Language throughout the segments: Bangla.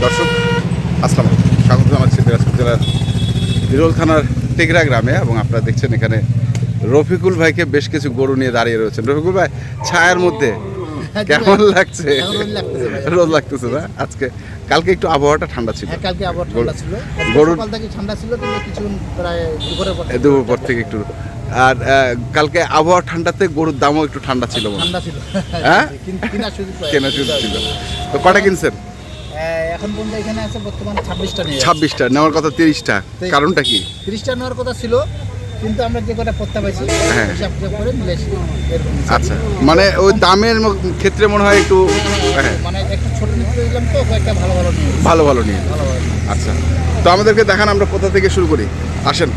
দর্শক আসসালাম। স্বাগত জানাচ্ছি দিনাজপুর জেলার বিরল থানার টেকরা গ্রামে এবং আপনারা দেখছেন এখানে রফিকুল ভাইকে বেশ কিছু গরু নিয়ে দাঁড়িয়ে রয়েছেন। রফিকুল ভাই ছায়ার মধ্যে কেমন লাগছে? রোদ লাগতেছে না? আজকে কালকে একটু আবহাওয়াটা ঠান্ডা ছিল। হ্যাঁ কালকে আবার ঠান্ডা ছিল। গরুর- ঠান্ডা ছিল কিছুক্ষণ প্রায় দুপুরের পর দুপুর পর থেকে একটু আর কালকে আবহাওয়া ঠান্ডাতে গরুর দামও একটু ঠান্ডা ছিল ঠান্ডা ছিল। হ্যাঁ? কিন- সুযোগ ছিল। তো কটা কিনছেন? হ্যাঁ, এখন পর্যন্ত এখানে আছে বর্তমানে ছাব্বিশটা নিয়ে ছাব্বিশটা নেওয়ার কথা তিরিশটা। কারণটা কি? তিরিশটা নেওয়ার কথা ছিল কিন্তু আমরা যে কটা পত্তা পাইছি হ্যাঁ। হিসাব করে মিলে। আচ্ছা মানে ওই দামের ক্ষেত্রে মনে হয় একটু হ্যাঁ। মানে একটু ছোট নিতে দিলাম তো কয়েকটা ভালো ভালো নিয়ে ভালো ভালো নিয়ে আচ্ছা তো আমাদেরকে দেখান আমরা কোথা থেকে শুরু করি। আসেন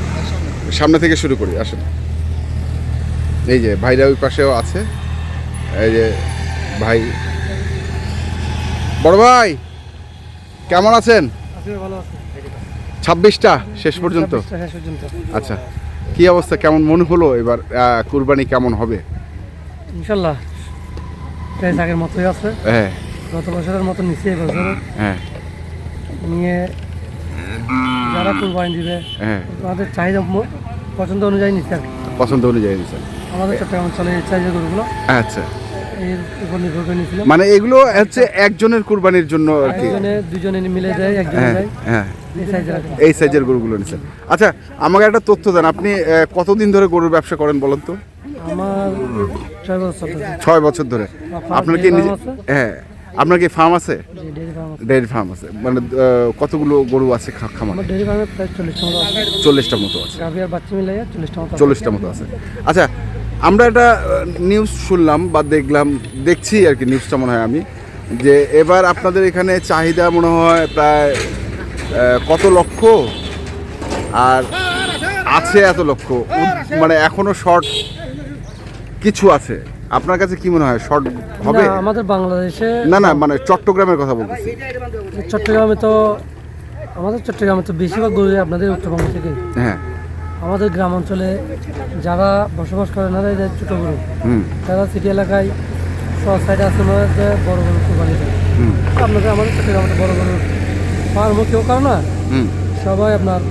সামনে থেকে শুরু করি আসেন। এই যে ভাইরা ওই পাশেও আছে এই যে ভাই। বড় ভাই! কেমন আছেন? ছাব্বিশটা শেষ পর্যন্ত? আচ্ছা কি অবস্থা? কেমন মনে হলো? এবার কুরবানি কেমন হবে? ইনশাল্লাহ প্রাইস আগের মতোই আছে। হ্যাঁ। গত বছরের মতো নিচে এবছর হ্যাঁ। নিয়ে যারা কুরবানি দিবে হ্যাঁ। আমাদের চাহিদা পছন্দ অনুযায়ী নিচ্ছে পছন্দ অনুযায়ী আমাদের চট্টগ্রাম অঞ্চলে এই চাহিদা গরুগুলো। আচ্ছা। এর উপর নির্ভর করে নিয়েছিলাম। মানে এগুলো হচ্ছে একজনের কুরবানির জন্য আর কি। একজনে দুজনে মিলে যায় একজনে হ্যাঁ যায়। হ্যাঁ। এই সাইজের গরুগুলো নিছেন আচ্ছা আমাকে একটা তথ্য দেন আপনি কতদিন ধরে গরুর ব্যবসা করেন বলেন তো? আমার ছয় বছর ধরে। আপনার কি? হ্যাঁ আপনার কি ফার্ম আছে? ডেয়ারি ফার্ম আছে। মানে কতগুলো গরু আছে খামার? চল্লিশটা মতো আছে। চল্লিশটা মতো আছে। আচ্ছা আমরা একটা নিউজ শুনলাম বা দেখলাম দেখছি আর কি নিউজটা মনে হয় আমি যে এবার আপনাদের এখানে চাহিদা মনে হয় প্রায় কত লক্ষ? আর আছে এত লক্ষ। মানে এখনও শর্ট কিছু আছে। আপনার কাছে কি মনে হয় শর্ট হবে? আমাদের বাংলাদেশে না না মানে চট্টগ্রামের কথা বলতেছি। চট্টগ্রামে তো আমাদের চট্টগ্রামে তো বেশিরভাগ গরু আপনাদের উত্তরবঙ্গ থেকে হ্যাঁ। আমাদের গ্রাম অঞ্চলে যারা বসবাস করে না এদের ছোটো গরু যারা সিটি এলাকায় শহর সাইডে আছে ওনারা যে বড় গরু কোরবানি দেয় আপনাদের আমাদের চট্টগ্রামে তো বড় গরু ফার্মও কেউ করে না। সবাই আপনার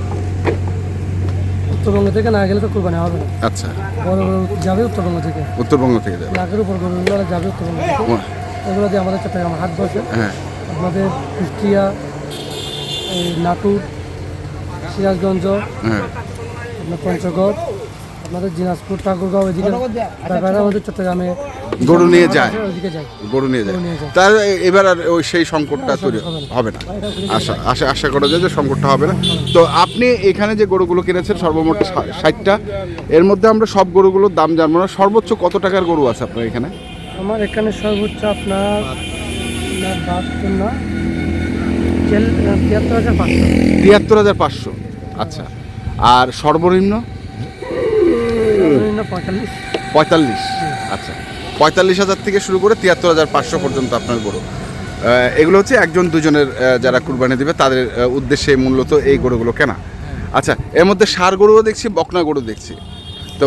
উত্তরবঙ্গ থেকে না গেলে তো কোরবানি হবে না। আচ্ছা। বড় গরু যাবে উত্তরবঙ্গ থেকে। উত্তরবঙ্গ থেকে যাবে। লাখের উপর গরুগুলো যাবে উত্তরবঙ্গ থেকে। এগুলো দিয়ে আমাদের চট্টগ্রাম হাট বসে। আমাদের কুষ্টিয়া এই নাটুর সিরাজগঞ্জ হ্যাঁ। আপনার পঞ্চগড় আপনাদের দিনাজপুর ঠাকুরগাঁও এদিকে তারপরে আমাদের চট্টগ্রামে গরু নিয়ে যায়। গরু নিয়ে যায়। তার এবার আর ওই সেই সংকটটা তৈরি হবে না। আশা আশা আশা করা যায় যে সংকটটা হবে না। তো আপনি এখানে যে গরুগুলো কিনেছেন সর্বমোট ষাটটা এর মধ্যে আমরা সব গরুগুলোর দাম জানব না। সর্বোচ্চ কত টাকার গরু আছে আপনার এখানে? আমার এখানে সর্বোচ্চ আপনার তিয়াত্তর হাজার পাঁচশো। তিয়াত্তর হাজার পাঁচশো। আচ্ছা। আর সর্বনিম্ন? পঁয়তাল্লিশ। আচ্ছা। পঁয়তাল্লিশ হাজার থেকে শুরু করে তিয়াত্তর হাজার পাঁচশো পর্যন্ত আপনার গরু। এগুলো হচ্ছে একজন দুজনের যারা কুরবানি দেবে তাদের উদ্দেশ্যে মূলত এই গরুগুলো কেনা। আচ্ছা এর মধ্যে সার গরুও দেখছি বকনা গরু দেখছি। তো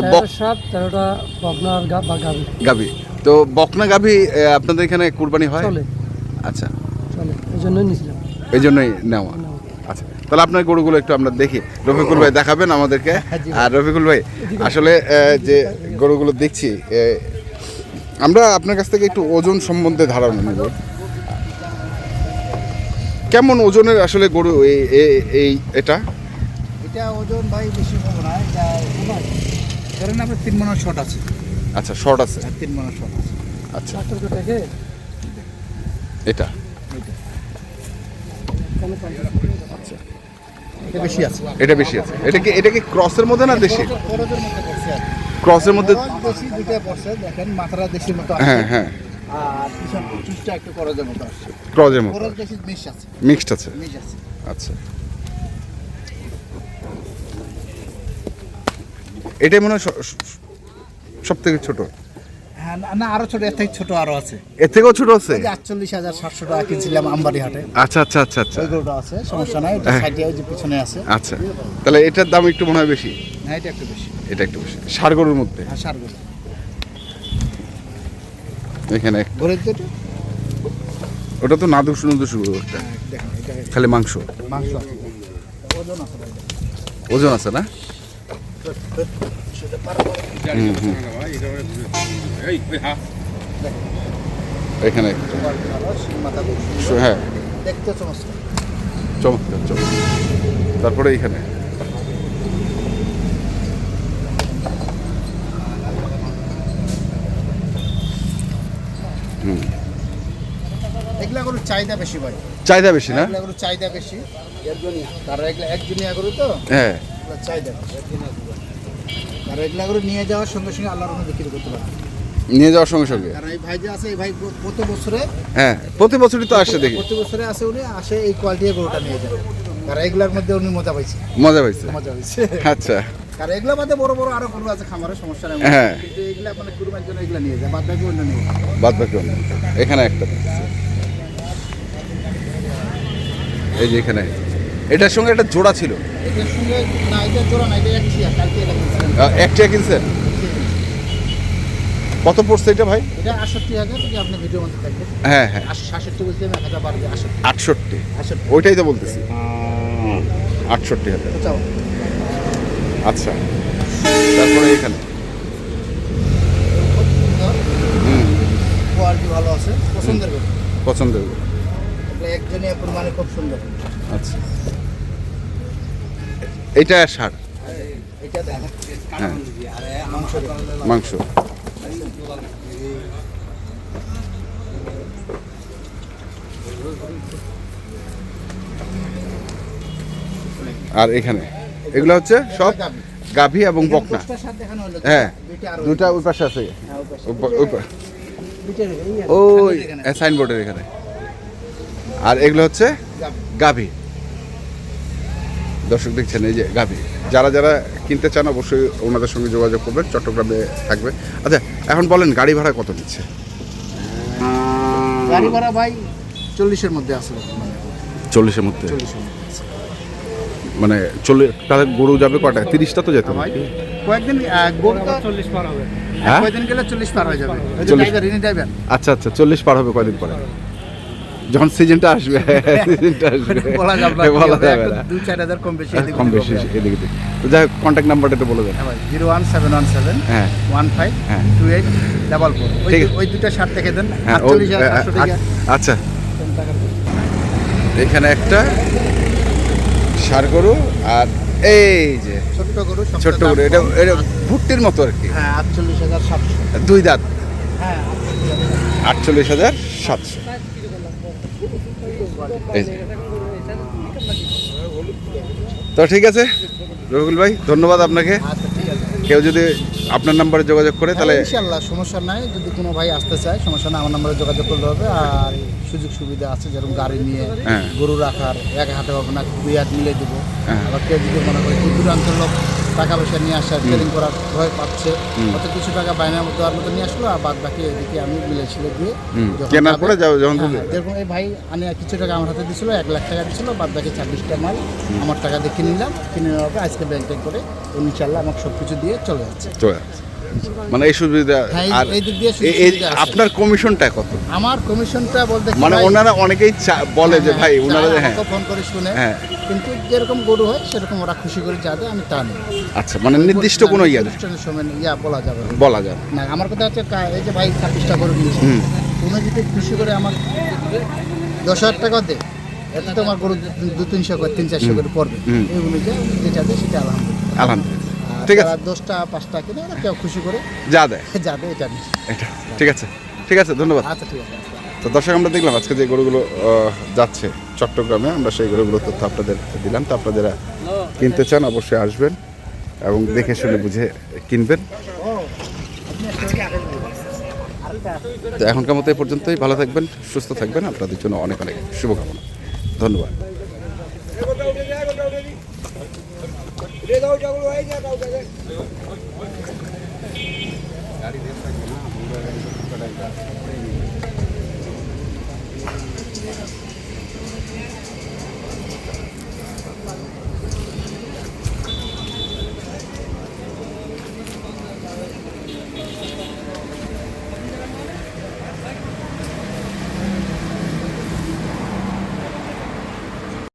গাভি। তো বকনা গাভী আপনাদের এখানে কুরবানি হয়? আচ্ছা। এই জন্যই নেওয়া। আচ্ছা। তাহলে আপনার গরুগুলো একটু আমরা দেখি। রফিকুল ভাই দেখাবেন আমাদেরকে। আর রফিকুল ভাই আসলে যে গরুগুলো দেখছি আমরা আপনার কাছ থেকে একটু ওজন সম্বন্ধে ধারণা নেব। কেমন ওজনের আসলে গরু এই এটা? এটা ওজন ভাই বেশি হবে না এটা ধরেন আপনার তিন মনের শট আছে। আচ্ছা শর্ট আছে? হ্যাঁ, তিন মনের শট আছে। আচ্ছা। এটা। আচ্ছা। এটা বেশি আছে। এটা বেশি আছে। এটা কি এটা কি ক্রসের মধ্যে না দেশি। ক্রসের মধ্যে দেশি দুইটা পড়ছে দেখেন মাথাটা দেশির মতো হ্যাঁ হ্যাঁ। আর একটু মতো ক্রসের দেশি মিশ আছে। মিক্সড আছে? আচ্ছা। এটাই মনে হয় সব থেকে ছোট। হ্যাঁ না- না আরও ছোট এর থেকে ছোট আরও আছে। এর থেকেও ছোট আছে? আটচল্লিশ হাজার সাতশো টাকা কিনছিলাম আমবাড়ি হাটে আচ্ছা আচ্ছা আচ্ছা। আচ্ছা আছে সমস্যা নাই ওটা সাইডে ওই যে পিছনে আছে। আচ্ছা তাহলে এটার দাম একটু মনে হয় বেশি? হ্যাঁ এটা একটু বেশি। এটা একটু বেশি। গরুর মধ্যে? হ্যাঁ সার গরু এখানে ঘুরে দিতে ওটা তো নাদুস নুদুস একটা। হ্যাঁ, খালি মাংস। মাংস ওজন আছে ওজন আছে না। এখানে খুব সুন্দর। সু- হ্যাঁ। চমৎকার। চমৎকার তারপরে এইখানে। এগুলা গরুর চাহিদা বেশি ভাই। চাহিদা বেশি না? এগুলা গরুর চাহিদা বেশি। একজনিয়া কারণ এগুলা একজনিয়া গরু তো? হ্যাঁ। এগুলা চাহিদা বেশি। আর এগুলা নিয়ে যাওয়ার সঙ্গে সঙ্গে আল্লাহর রহমতে বিক্রি করতে পারবে নিয়ে যাওয়ার সঙ্গে সঙ্গে? কারণ এই ভাই যে আছে এই ভাই প্রতি বছরে হ্যাঁ প্রতি বছরই তো আসে দেখি। প্রতি বছরে আসে উনি আসে এই কোয়ালিটির গরুটা নিয়ে যাবে কারণ এগুলার মধ্যে উনি মজা পাইছে। মজা পাইছে? মজা পাইছে। আচ্ছা। কারণ এগুলা বাদে বড় বড় আরও গরু আছে খামারের সমস্যা নেই। হ্যাঁ। কিন্তু এগুলা মানে কুরবানির জন্য এগুলা নিয়ে যায় বাদ বাকি অন্য নিয়ে যায়। বাদ বাকি অন্য। এখানে একটা। এই যে এখানে। এটার সঙ্গে একটা জোড়া ছিল। একটা কিনছেন? কত পড়ছে এটা ভাই? এটা আটষট্টি হাজার আপনি ভিডিও মধ্যে দেখবেন হ্যাঁ হ্যাঁ। সাতষট্টি বলছিলাম এক হাজার বারো আটষট্টি। আটষট্টি? ওইটাই তো বলতেছি। আটষট্টি হাজার। পঁচাও আচ্ছা। তারপরে এখানে? কোয়ালিটি ভালো আছে পছন্দের পছন্দের একজনই কুরবানি খুব সুন্দর। আচ্ছা। এটা সার। হ্যাঁ। মাংস। আর এখানে। এগুলো হচ্ছে সব গাভী। এবং বকনা। হ্যাঁ। দুটা ওই পাশে আছে। হ্যাঁ, ওই। সাইনবোর্ডের এখানে। আর এগুলো হচ্ছে গাভী। দর্শক দেখছেন এই যে গাভী। যারা যারা কিনতে চান অবশ্যই ওনাদের সঙ্গে যোগাযোগ করবেন চট্টগ্রামে থাকবে। আচ্ছা এখন বলেন গাড়ি ভাড়া কত নিচ্ছে? গাড়ি ভাড়া ভাই চল্লিশের মধ্যে আছে চল্লিশের মধ্যে। মানে চল্লিশ তাহলে গরু যাবে কটা? তিরিশটা তো যেতে ভাই হবে। কয়েকদিন গরুটা চল্লিশ পার হবে। হ্যাঁ? কয়েকদিন গেলে চল্লিশ পার হয়ে যাবে। ওই যে 40 ড্রাইভার রিনি ড্রাইভার আচ্ছা আচ্ছা চল্লিশ পার হবে কয়দিন পরে? যখন সিজনটা আসবে সিজনটা আসবে। বলা যাবে বলা যাবে না। দু চার হাজার কম বেশি এদিক কম বেশি এদিকে তো যাই কন্ট্যাক্ট নাম্বারটা একটু বলে দেন। হ্যাঁ zero one seven one seven হ্যাঁ। ওয়ান ফাইভ হ্যাঁ। Two eight double four. ওই দুটো শার্ট দেখে দেন। হ্যাঁ টাকা। আচ্ছা। এখানে একটা ষাড় গরু আর এই যে ছোট্ট গরু ছোট্ট গরু এটা এটা ভুট্টির মতো আর কি। হ্যাঁ আটচল্লিশ হাজার সাতশো। দুই দাঁত। হ্যাঁ আটচল্লিশ হাজার সাতশো। তো ঠিক আছে রবিকুল ভাই ধন্যবাদ আপনাকে। আচ্ছা কেউ যদি আপনার নাম্বারে যোগাযোগ করে তাহলে ইনশাল্লাহ সমস্যা নাই। যদি কোনো ভাই আসতে চায় সমস্যা নাই আমার নাম্বারে যোগাযোগ করতে হবে। আর সুযোগ সুবিধা আছে যেরকম গাড়ি নিয়ে হ্যাঁ। গরু রাখার এক হাতে হবে না দুই হাত মিলে দেবো। হ্যাঁ। আবার কেউ যদি মনে করে দূর দূরান্তের লোক টাকা পয়সা নিয়ে আসার ট্রেনিং করার ভয় পাচ্ছে। অত কিছু টাকা বাইনা দেওয়ার মতো নিয়ে আসলো আর বাদ বাকি এদিকে আমি মিলে ছিল দিয়ে কেনার পরে যাও- যখন হ্যাঁ, তুমি- যেরকম এই ভাই আনে কিছু টাকা আমার হাতে দিছিল এক লাখ টাকা দিছিল বাদ বাকি ছাব্বিশটা মাল আমার টাকা দিয়ে কিনে নিলাম। কিনে নেওয়ার পরে আজকে ব্যাংকে করে ইনশাল্লাহ আমাকে সব কিছু দিয়ে চলে যাচ্ছে। চলে আসছে। মানে এই সুবিধা হ্যাঁ, আর দিয়ে। আপনার কমিশনটা কত? আমার কমিশনটা বলতে মানে ওনারা অনেকেই বলে যে হ্যাঁ, ভাই ওনারা হ্যাঁ। ফোন করে শুনে। হ্যাঁ। কিন্তু যেরকম গরু হয় সেরকম ওরা খুশি করে যা দেয় আমি তা নেই। আচ্ছা মানে নির্দিষ্ট কোনো ইয়ে সময় ইয়া বলা যাবে বলা যাবে। না আমার কথা হচ্ছে এই যে ভাই ছাব্বিশটা গরু। যদি খুশি করে আমার দশ হাজার টাকা দে এতে তো আমার গরু দু- তিনশো করে তিন চারশো করে পড়বে। এই অনুযায়ী যেটা দেয় সেটা আলহামদুলিল্লাহ। আলহামদুলিল্লাহ। ঠিক আছে। দশটা পাঁচটা কিনে ওরা কেউ খুশি করে যা দেয়। যাবে এটা এটা ঠিক আছে। ঠিক আছে ধন্যবাদ। আচ্ছা ঠিক আছে। তো দর্শক আমরা দেখলাম আজকে যে গরুগুলো যাচ্ছে চট্টগ্রামে আমরা সেই গরুগুলোর তথ্য আপনাদের দিলাম। তো আপনারা কিনতে চান অবশ্যই আসবেন এবং দেখে শুনে বুঝে কিনবেন। তো এখনকার মতো এ পর্যন্তই। ভালো থাকবেন সুস্থ থাকবেন। আপনাদের জন্য অনেক অনেক শুভকামনা। ধন্যবাদ। ले जाओ चलो आई जा जाओ चले गाड़ी देख सकते हैं ना हम लोग